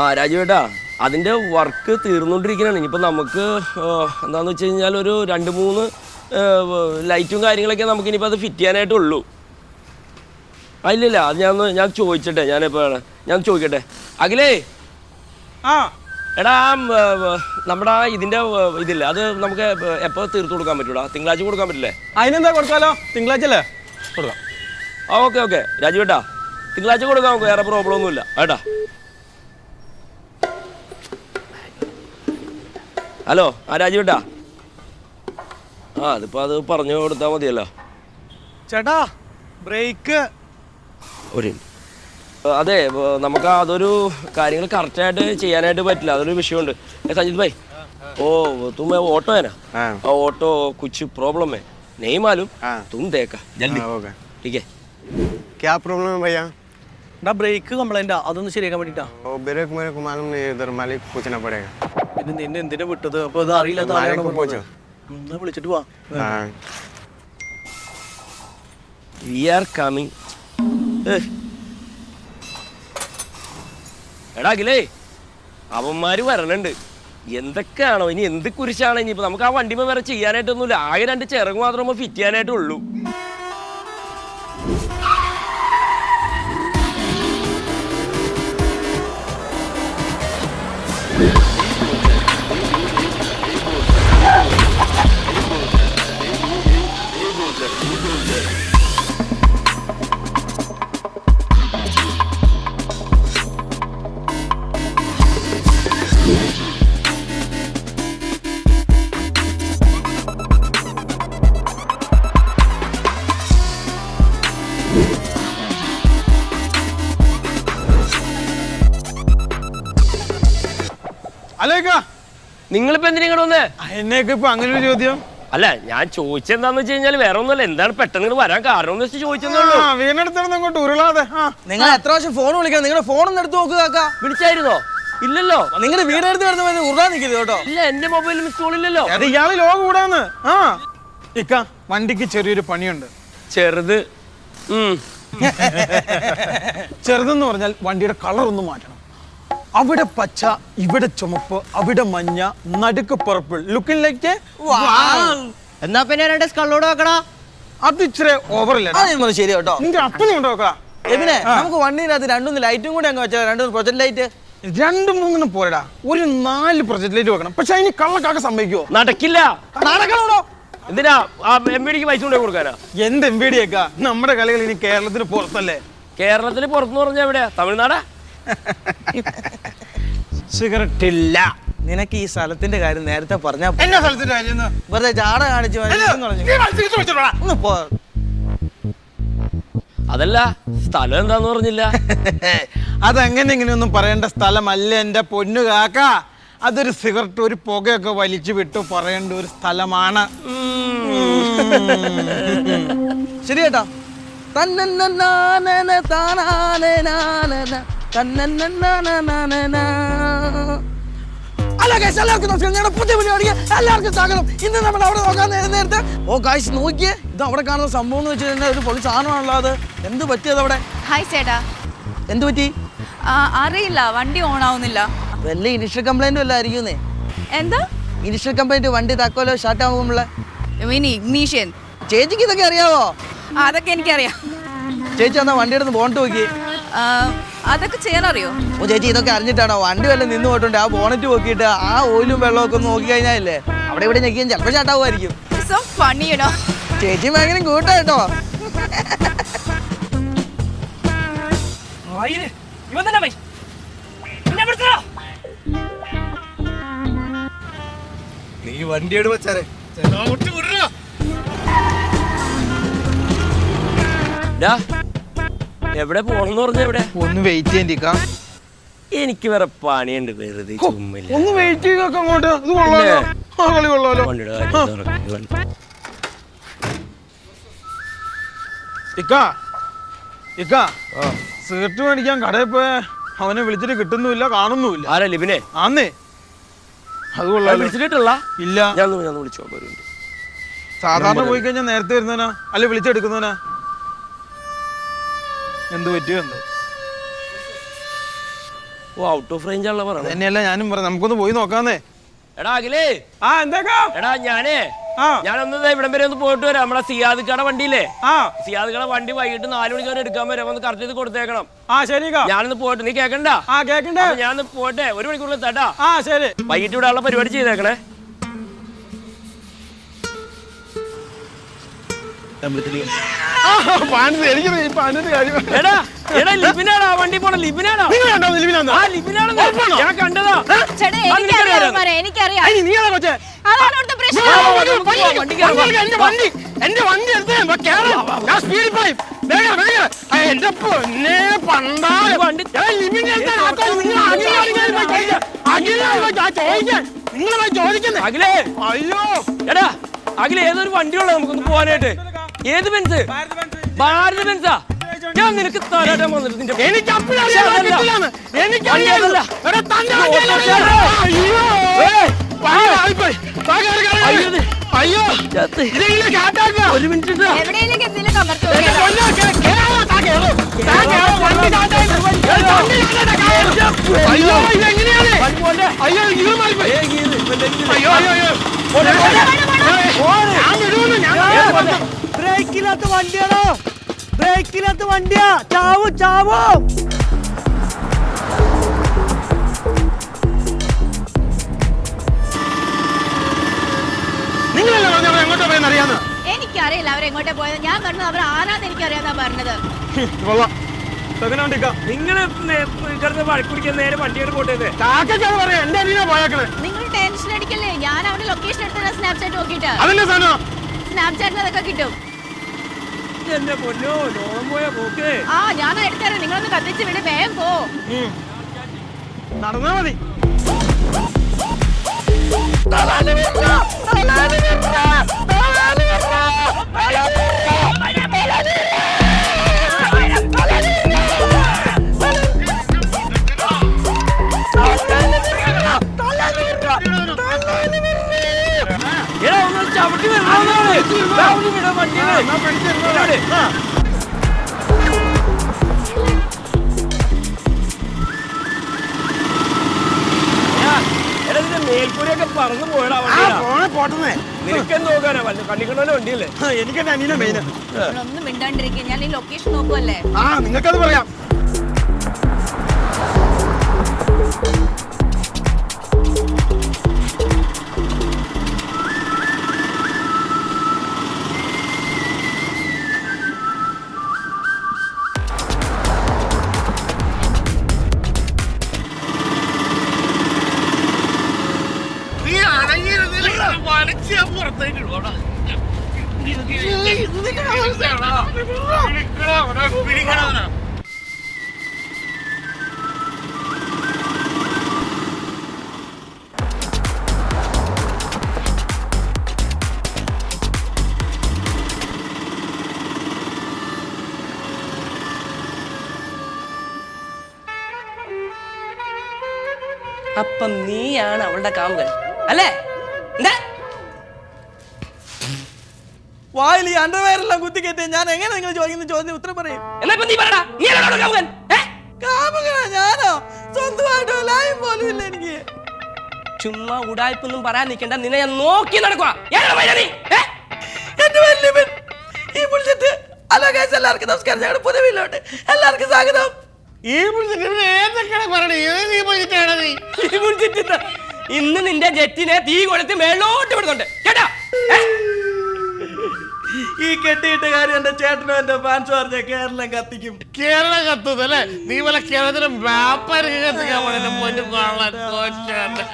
ആ രാജുവേട്ടാ അതിന്റെ വർക്ക് തീർന്നുകൊണ്ടിരിക്കുകയാണ് ഇനിയിപ്പോൾ നമുക്ക് എന്താണെന്ന് വെച്ച് കഴിഞ്ഞാൽ ഒരു രണ്ട് മൂന്ന് ലൈറ്റും കാര്യങ്ങളൊക്കെ നമുക്ക് ഇനിയിപ്പോൾ അത് ഫിറ്റ് ചെയ്യാനായിട്ടുള്ളൂ ആ ഇല്ലില്ല അത് ഞാൻ ഞാൻ ചോദിച്ചിട്ടെ ഞാനിപ്പോൾ ഞാൻ ചോദിക്കട്ടെ. അഖിലേ? ആ. എടാ നമ്മുടെ ആ ഇതിന്റെ ഇതില്ല അത് നമുക്ക് എപ്പോ തീർത്ത് കൊടുക്കാൻ പറ്റൂടാ? തിങ്കളാഴ്ച കൊടുക്കാൻ പറ്റില്ലേ? അതിനെന്താ കൊടുക്കാലോ തിങ്കളാഴ്ച അല്ലേ? കൊടുക്കാം. ആ ഓക്കെ ഓക്കെ. രാജുവേട്ടാ തിങ്കളാഴ്ച കൊടുക്കാം നമുക്ക് വേറെ പ്രോബ്ലം ഒന്നുമില്ല. ഏട്ടാ. ഹലോ ആ രാജുവേട്ടാ ആ അതിപ്പോൾ അത് പറഞ്ഞു കൊടുത്താൽ മതിയല്ലോ ചേട്ടാ ബ്രേക്ക് ഒരു minute. ആ, അതെ ഏ, നമുക്ക് അതൊരു കാര്യങ്ങൾ കറക്റ്റായിട്ട് ചെയ്യാനായിട്ട് പറ്റില്ല അതൊരു വിഷയമുണ്ട് ഏ സഞ്ജിത് ഭായ് ഓ തുമ്മ ഓട്ടോ है ना हाँ ആ ഓട്ടോ कुछ प्रॉब्लम है नहीं मालूम हाँ तुम देखा जल्दी हाँ, होगा ठीक है क्या प्रॉब्लम है भैया എടാ ബ്രേക്ക് കംപ്ലൈൻറ്റാ അതൊന്ന് ശരിയാക്കാൻ വേണ്ടിട്ടാ वो ब्रेक मेरे को मालूम नहीं है, इधर मालिक पूछना पड़ेगा പിന്നെ നിന്നെ എന്തിനാ വിട്ടത്? അപ്പൊ ഇത് അറിയില്ലാത്ത മാലിക് ആളെയാണോ എന്നാ വിളിച്ചിട്ട് വാ. വി ആർ കമ്മിങ് എടാ അഖിലേ അവന്മാര് വരണുണ്ട്. എന്തൊക്കെയാണോ? ഇനി എന്ത് കുരിശാണോ? ഇനി ഇപ്പൊ നമുക്ക് ആ വണ്ടിമ വേറെ ചെയ്യാനായിട്ടൊന്നുമില്ല. ആകെ രണ്ട് ചിറക് മാത്രമേ ഫിറ്റ് ചെയ്യാനായിട്ടുള്ളൂ. നിങ്ങളിപ്പോ എന്തിനാ ഇങ്ങോട്ട് വന്നേ? എന്നെയൊക്കെ ഇപ്പൊ അങ്ങനെ ഒരു ചോദ്യം? അല്ല ഞാൻ ചോദിച്ചെന്താന്ന് വെച്ച് കഴിഞ്ഞാൽ വേറെ ഒന്നുമല്ല. എന്താണ് പെട്ടെന്ന് ഇങ്ങോട്ട് വരാൻ കാരണം എന്ന് വെച്ച് ചോദിച്ചെന്നുള്ളൂ അങ്ങോട്ട് ഉരുളാതെ. ആ നിങ്ങൾ എത്ര വർഷം ഫോൺ വിളിക്കാം നിങ്ങളുടെ ഫോൺ ഒന്ന് എടുത്ത് നോക്കുക കാക്ക. വിളിച്ചായിരുന്നോ? ഇല്ലല്ലോ. നിങ്ങളുടെ വീടെടുത്ത് വരുന്ന ഉരുളാൻ നിൽക്കുന്നത് കേട്ടോ. ഇല്ല എന്റെ മൊബൈലിൽ മിസ് കോൾ ഇല്ലല്ലോ. അത് ഇയാൾ ലോക കൂടാന്ന്. ആ. ഇക്ക വണ്ടിക്ക് ചെറിയൊരു പണിയുണ്ട്. ചെറുത്. ഉം. ചെറുതെന്ന് പറഞ്ഞാൽ വണ്ടിയുടെ കളർ ഒന്ന് മാറ്റണം. അവിടെ പച്ച ഇവിടെ ചുമപ്പ് അവിടെ മഞ്ഞ നടുക്ക് പർപ്പിൾ ലുക്കിംഗ് ലൈക്ക് എന്നാ പിന്നെ രണ്ട് സ്കള്ളോട് വെക്കടാ. അത് ഇച്ചിരി ഓവറില്ല ശരി കേട്ടോ. നിന്റെ അപ്പനെ കൊണ്ട് നോക്കാം എബിനെ നമുക്ക് വണ്ടിനകത്ത് രണ്ടൊന്ന് ലൈറ്റും കൂടെ അങ്ങ് വെച്ചാൽ രണ്ടും പ്രൊജക്ട് ലൈറ്റ് രണ്ടും മൂന്നും പോരടാ. ഒരു നാല് പ്രൊജക്ട് ലൈറ്റ് വെക്കണം. പക്ഷെ അതിന് കള്ളക്കാക്ക സമ്മതിക്കുവോ നടക്കില്ല. നടക്കണോ എന്തിനാ? എം പിടിക്ക് പൈസ കൊണ്ടേ കൊടുക്കാനാ? എന്ത് എം നമ്മുടെ കളികൾ ഇനി കേരളത്തിന് പുറത്തല്ലേ? കേരളത്തിന് പുറത്തുനിന്ന് പറഞ്ഞാൽ എവിടെയാ? തമിഴ്നാടാ? സിഗരറ്റ് ഇല്ല നിനക്ക് ഈ സ്ഥലത്തിന്റെ കാര്യം നേരത്തെ പറഞ്ഞാ പോ- എന്നാ സ്ഥലത്തിന്റെ കാര്യം എന്ന്? വെറുതെ ജാട കാണിച്ചു. നീ. ഒന്ന് പോ. അതല്ല സ്ഥലം എന്താന്ന് പറഞ്ഞില്ല? അതങ്ങനെ ഇങ്ങനെയൊന്നും പറയേണ്ട സ്ഥലമല്ല എന്റെ പൊന്നു കാക്ക. അതൊരു സിഗരറ്റ് ഒരു പുകയൊക്കെ വലിച്ചു വിട്ടു പറയേണ്ട ഒരു സ്ഥലമാണ്. ശരി കേട്ടോ താനാനനാനന, ഹലോ guys, എല്ലാവർക്കും നമസ്കാരം. ഞങ്ങളുടെ പുതിയ പരിപാടിക്ക് എല്ലാവർക്കും സ്വാഗതം. ഇന്ന് നമ്മൾ അവിടെ നോക്കാൻ നേരം നേരത്തെ ഓ കാശ് നോക്കിയേ. ഇത് അവിടെ കാണുന്ന സംഭവം എന്ന് വെച്ച് കഴിഞ്ഞാൽ ഒരു പൊളി സാധനമാണല്ലോ അത്. എന്ത് പറ്റിയത് അവിടെ? ഹായ് ചേട്ടാ. എന്ത് പറ്റി? ആ, അറിയില്ല. വണ്ടി ഓൺ ആവുന്നില്ല. വല്ല ഇനിഷ്യൽ കംപ്ലൈന്റും അല്ല ആയിരിക്കുന്നേ എന്താ? ഇനിഷ്യൽ കംപ്ലൈന്റ് വണ്ടി താക്കോലോ ഷാർട്ട് ആകുമ്പോഴേ മീനി ഇഗ്നീഷ്യൻ ചേച്ചിക്ക് ഇതൊക്കെ അറിയാവോ? അതൊക്കെ എനിക്കറിയാം. ചേച്ചി എന്നാ വണ്ടിയുടെ ബോണ്ട് നോക്കി അതൊക്കെ ചെയ്യാനറിയോ? ഓ ചേച്ചി ഇതൊക്കെ അറിഞ്ഞിട്ടാണോ? വണ്ടി വല്ല നിന്ന് പോയിട്ടുണ്ട്. ആ ബോണറ്റ് നോക്കിയിട്ട് ആ ഓയിലും വെള്ളവും ഒക്കെ ഒന്ന് നോക്കി കഴിഞ്ഞാലേ അവിടെ ഇവിടെ ഞെക്കിയും ചിലപ്പോൾ ചാട്ടാവുമായിരിക്കും. സോ ഫണ്ണി ഇടോ ചേച്ചി ഭയങ്കര കൂട്ടാ കേട്ടോ. നീ വണ്ടി വെച്ചാരെ? ഡാ, എവിടെ പോണെന്ന് പറഞ്ഞ എവിടെ? ഒന്ന് വെയിറ്റ് ചെയ്യേണ്ടിക്കാം എനിക്ക് വേറെ പണിയുണ്ട് വെറുതെ ചുമ്മില്ല. ഒന്ന് വെയിറ്റ് ചെയ്തൊക്കെ അങ്ങോട്ട്. ഇത് കൊള്ളാലോ. ആ കളി കൊള്ളാലോ. വണ്ടിയുടെ കാര്യം തുറക്ക്. ഇക്ക. ഇക്ക. സിഗരറ്റ് മേടിക്കാൻ കടയിൽ പോയ അവനെ വിളിച്ചിട്ട് കിട്ടുന്നുമില്ല കാണുന്നുമില്ല. ആരാ ലിബിനെ? ആന്നേ. അത് ആ, കൊള്ളാലോ വിളിച്ചിട്ടില്ല ഇല്ല. ഞാൻ ഒന്ന് ഞാൻ ഒന്ന് വിളിച്ചോ ഒരു. സാധാരണ പോയി കഴിഞ്ഞാൽ നേരത്തെ വരുന്നവനാ? അല്ലെ വിളിച്ചെടുക്കുന്നവനാ? എന്ത് പറ്റിയോ എന്തോ ഓ ഔട്ട് ഓഫ് റേഞ്ച് ആണല്ലോ പറയണത്. തന്നെയല്ല ഞാനും പറഞ്ഞു നമുക്കൊന്ന് പോയി നോക്കാന്നേ. എടാ അഖിലേ. ആ എന്തേക്കാ? എടാ ഞാനേ ആ. ഞാനൊന്ന് ദേ ഇവിടം വരെ ഒന്ന് പോയിട്ട് വരാം. നമ്മളെ സിയാദ് കട വണ്ടിയില്ലേ? ആ. സിയാദ് കട വണ്ടി വൈകിട്ട് നാല് മണിക്ക് വരെ എടുക്കാൻ വരാം. ഒന്ന് കറക്റ്റ് ചെയ്ത് കൊടുത്തേക്കണം. ആ ശരിക്കാ ഞാനൊന്ന് പോയിട്ട് നീ കേക്കണ്ട? ആ കേക്കണ്ടേ. അപ്പൊ ഞാനൊന്ന് പോട്ടെ. ഒരു മണിക്കൂറിൽ തട്ടാ ആ ശരി. വൈകിട്ട് ഇവിടെ ഉള്ള പരിപാടി ചെയ്തേക്കണേ. ആ, പാനിത് എനിക്ക് ഈ പാനിന്റെ കാര്യം എടാ എടാ ലിബിനാടാ വണ്ടി പോണ ലിബിനാടാ നിങ്ങൾ കണ്ടോ ആ ലിബിനാണെന്ന് ഞാൻ. കണ്ടതാ. ചേട്ടാ ആ, എനിക്കറിയാം. അവന്മാരെ, നീ ഏതാ കൊച്ചേ? അതാണ് അവിടുത്തെ പ്രശ്നം. വണ്ടി കയറാം, വാ. എന്റെ വണ്ടി എന്റെ വണ്ടി എടുത്തേ കേറ്. ഞാൻ സ്പീഡിൽ പോയി വേഗം വേഗം. ആ, എന്റെ പൊന്നെ നിങ്ങൾ ചോദിക്കുന്നേ. അഖിലേ. അയ്യോ. എടാ അഖില ഏതൊരു വണ്ടിയുള്ള നമുക്കൊന്ന് പോവാനായിട്ട്? ഏത് ബെൻസ് ഭാരത് ബെൻസാ ഞാൻ നിനക്ക് തരാട്ടാൻ വന്നിട്ട് നിന്റെ എനിക്ക്. അയ്യോ. ഒരു മിനിറ്റ്. അയ്യോ ഇതെങ്ങനെയാണ് ഇത് മാറിപ്പോയി. അയ്യോ അയ്യോ. ഞാൻ ഞാൻ? ബ്രേക്കില്ലാത്ത വണ്ടിയാണോ? ബ്രേക്കില്ലാത്ത വണ്ടിയാ. ചാവു ചാവു. എനിക്കറിയില്ല അവരെങ്ങോട്ടെ പോയത് ഞാൻ പറഞ്ഞത് അവർ ആരാന്ന് എനിക്കറിയാന്നാ പറഞ്ഞത്. നിങ്ങൾ കിടന്ന് വഴക്കുടിക്കാൻ നേരെ വണ്ടിയുടെ പോട്ടേ നിങ്ങൾ ടെൻഷൻ അടിക്കല്ലേ ഞാൻ അവന്റെ ലൊക്കേഷൻ എടുത്തത് സ്നാപ്ചാറ്റ് സാധനം? സ്നാപ്ചാറ്റിൽ അതൊക്കെ കിട്ടും. എന്റെ പൊന്നോ? ലോകം പോയ പോക്ക്. ആ ഞാൻ എടുത്തരാം. നിങ്ങളൊന്ന് കത്തിച്ച് വിട്. വേഗം പോ. നടന്നാ മതി. ചവിട്ടി വരണോന്നാണ് മേൽക്കൂരയൊക്കെ പറന്നു പോയടാ പോട്ടെന്നേ. നിനക്കെന്ത് നോക്കാനാ വല്ല കണ്ണിക്കണ്ടല്ലോ വണ്ടിയല്ലേ എനിക്ക് എന്റെ അനിയനെ മെയിന് ഒന്നും മിണ്ടാണ്ടിരിക്കുക. ഞാൻ ഈ ലൊക്കേഷൻ നോക്കുമല്ലേ ആ നിങ്ങൾക്കത് പറയാം. അപ്പം നീയാണ് അവളുടെ കാമുകൻ. അല്ലേ? എന്താ? വായിൽ ഈ അണ്ടർവെയറെല്ലാം കുത്തി കയറ്റി ഞാൻ എങ്ങനെ നിങ്ങൾ ചോദിക്കുന്ന ചോദ്യം ഉത്തരം പറയും? എന്നാ ഇപ്പൊ നീ പറടാ നീ അവളുടെ കാമുകൻ? കാമുകനാ ഞാനോ? സ്വന്തമായിട്ട് ലൈൻ പോലും ഇല്ല എനിക്ക്. ചുമ്മാ ഉടായ്പൊന്നും പറയാൻ നിൽക്കണ്ട നിന്നെ ഞാൻ നോക്കി നടക്കുക. ഈ വിളിച്ചിട്ട് ഹലോ ഗൈസ് എല്ലാവർക്കും നമസ്കാരം. ഞങ്ങളുടെ പുതിയ വീട്ടിലോട്ട് എല്ലാവർക്കും സ്വാഗതം. ഈ വിളിച്ചിട്ട് ഏതൊക്കെയാണ് പറയണേ? ഏത് നീ ഇന്ന് നിന്റെ ജെറ്റിനെ തീ കൊളുത്തി മേളോട്ട് വിടുന്നുണ്ട്. കേട്ടാ? ഈ കെട്ടിയിട്ട കാര്യം എന്റെ ചേട്ടനും എന്റെ ഫാൻസ് പറഞ്ഞ കേരളം കത്തിക്കും. കേരളം കത്തുന്നത് അല്ലേ? നീ പോലെ കേരളത്തിലെ വ്യാപാരം കത്തിക്കാൻ പോലെ പൊന്നു കോച്ചാണ്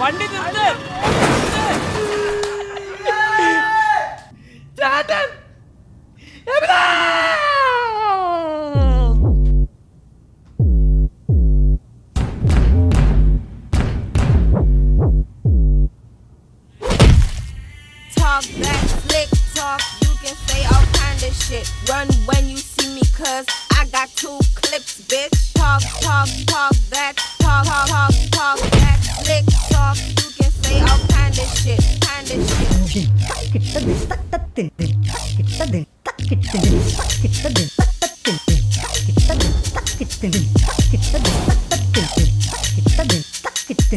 വണ്ടി നിർത്ത്. Zaten Talk back, slick talk, you can say all kind of shit. Run when you see me, cause I got two clips, bitch. Talk, talk, talk that, talk, talk, talk, talk that slick talk, you can say all kind of shit, kind of shit.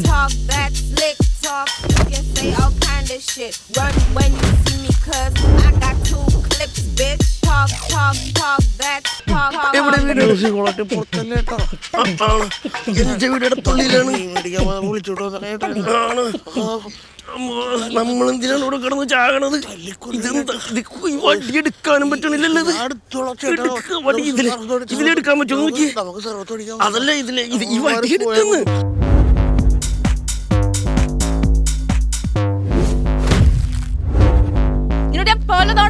Talk that slick talk. You can say all kind of shit. Run when you see me, cuz I got two clips, bitch. Talk, talk, talk that talk, talk. എവിടെ talk. വീട് പുറത്തല്ലേ എന്റെ വീട് അടുത്തുള്ളിലാണ് ആണ്. നമ്മളെന്തിനാണ് ഇവിടെ കിടന്ന് ചാകണത്? ഈ വടി എടുക്കാനും പറ്റണില്ലല്ലോ ഇത്? എടുക്ക, വടി ഇതിൽ. ഇതിലെടുക്കാൻ പറ്റുമോ? നോക്കി അതല്ല ഇതിലെ ഇത് ഈ വടി എടുക്കുന്നു.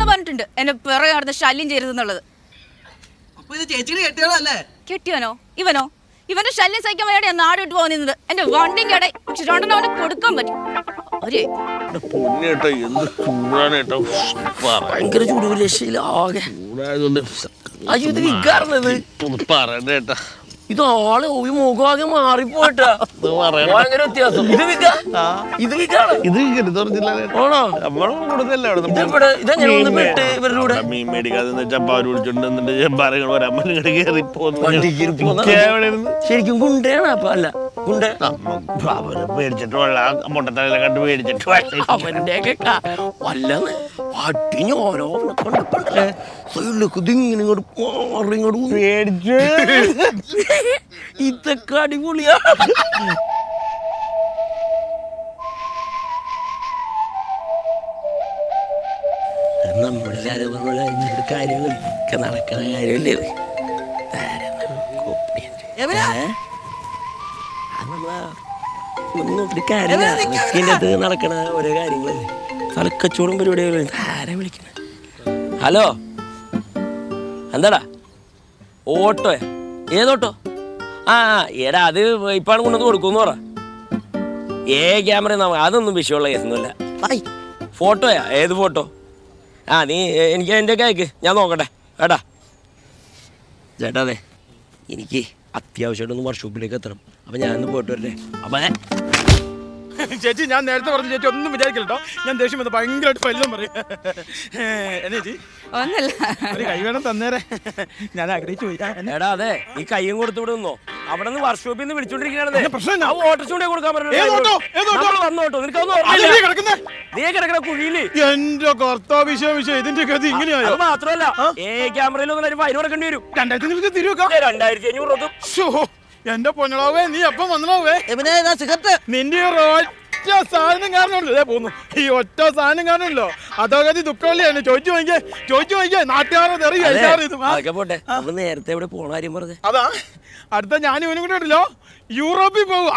പറഞ്ഞിട്ടുണ്ട് എന്നെ പിറകെ നടന്ന് ശല്യം ചെയ്യരുതെന്നുള്ളത്. അപ്പൊ ഇത് ചേച്ചിയുടെ കെട്ടിയാളല്ലേ? കെട്ടിയവനോ ഇവനോ? ഇവന്റെ ശല്യം സഹിക്കാൻ വേണ്ടി ഞാൻ നാട് വിട്ടു പോകുന്നത് എന്റെ കട പക്ഷെ രണ്ടെണ്ണം അവനെ കൊടുക്കാൻ പറ്റും. ഒരേ പൊന്നേട്ടോ എന്ത് ചൂടാണ് കേട്ടോ ഭയങ്കര ചൂട് ആകെ. ചൂടായതുകൊണ്ട് അയ്യോ ഇത് വിൽക്കാറുള്ളത് പറയണ്ട കേട്ടാ ഇത് ആൾ ഒരു മുഖമാകെ മാറിപ്പോട്ടാ ഭയങ്കര വ്യത്യാസം? ഇത് ഇത് ആണോ? ഇതെങ്ങനെ ഒന്ന് ഇവരുടെ കൂടെ? മീൻ മേടിക്കാതെ വിളിച്ചോണ്ട് വരാൻ കയറി ശരിക്കും ഗുണ്ടയാണ് അപ്പൊ അല്ല ഗുണ്ട. അവർ മേടിച്ചിട്ട് വെള്ളം മുട്ടത്തലയിലെ കണ്ട് മേടിച്ചിട്ട് അവരുടെയൊക്കെ ഓരോ സൈഡിലേക്ക് ഇതിങ്ങനെ ഇങ്ങോട്ട് മാറി ഇങ്ങോട്ട് മേടിച്ച് ഇതൊക്കെ അടിപൊളിയാ. നമ്മളെല്ലാരും പറഞ്ഞ ഇങ്ങനത്തെ കാര്യങ്ങളൊക്കെ നടക്കണ കാര്യമല്ലേ ഒരു ഓരോ കാര്യങ്ങളല്ലേ? തലക്കച്ചോടും പരിപാടികളും ആരെ വിളിക്കണേ? ഹലോ? എന്താടാ? ഓട്ടോ ഏതോട്ടോ ആ ആ, എടാ അത് ഇപ്പാണ് കൊണ്ടുവന്ന് കൊടുക്കുമെന്ന് പറ. ഏ ക്യാമറ അതൊന്നും വിഷയമുള്ള കേസൊന്നുമില്ല. ഫോട്ടോയാ ഏത് ഫോട്ടോ? ആ നീ എനിക്ക് എന്റെ കേക്ക് അയക്ക്. ഞാൻ നോക്കട്ടെ. കേട്ടാ ചേട്ടാ അതെ. എനിക്ക് അത്യാവശ്യമായിട്ടൊന്ന് വർക്ക്ഷോപ്പിലേക്ക് എത്തണം. അപ്പം ഞാനൊന്ന് പോയിട്ട് വരട്ടെ. അപ്പം ചേച്ചി ഞാൻ നേരത്തെ പറഞ്ഞു ചേച്ചി ഒന്നും വിചാരിക്കില്ലട്ടോ. ഞാൻ ദേഷ്യം വന്ന് ഭയങ്കരമായിട്ട് ഫലിതം പറയും. എന്നെ ചേച്ചി? ഒന്നല്ല. ഒരു കൈ വേണം തന്നേരെ. ഞാൻ ആഗ്രഹിച്ചു പോയി. എടാ അതെ ഈ കൈയും കൊടുത്തു വിടുന്നോ നിന്നോ. അവിടെ നിന്ന് വർക്ക്ഷോപ്പിൽ നിന്ന് വിളിച്ചോണ്ടിരിക്കുകയാണ് എന്താ പ്രശ്നം എന്നാ? ഓട്ടോ? ചൂണ്ടേ കൊടുക്കാൻ? വന്നോട്ടോ നിനക്കൊന്നും? നീ കിടക്കണ കുഴിയിൽ. എന്റെ കർത്താവിശ്വ വിഷയം ഇതിന്റെ ഗതി ഇങ്ങനെയായോ? മാത്രമല്ല ഏ ക്യാമറയിൽ ഒന്നും ഫൈൻ കൊടുക്കേണ്ടി വരും. രണ്ടായിരത്തി രണ്ടായിരത്തി അഞ്ഞൂറ് എന്റെ പൊന്നളാവേ നീ എപ്പം വന്നളാവേ. സിഗരറ്റ്. നിന്റെ ഈ ഒറ്റ സാധനം കാരണമല്ലോ ഇതേ പോന്നു. ഈ ഒറ്റ സാധനം കാരണമല്ലോ അതോഗതി ദുഃഖമല്ലേ ചോദിച്ചു വാങ്ങിക്കേ ചോദിച്ചു വാങ്ങിക്കേ നാട്ടുകാരെ തെറി കഴിക്കാറ് ഇത്. ആ, അതൊക്കെ പോട്ടെ. നേരത്തെ ഇവിടെ പോണ കാര്യം പറഞ്ഞേ? അതാ. അടുത്ത ഞാൻ ഇവനും കൂടെ ഉണ്ടല്ലോ. യൂറോപ്പിൽ പോവുക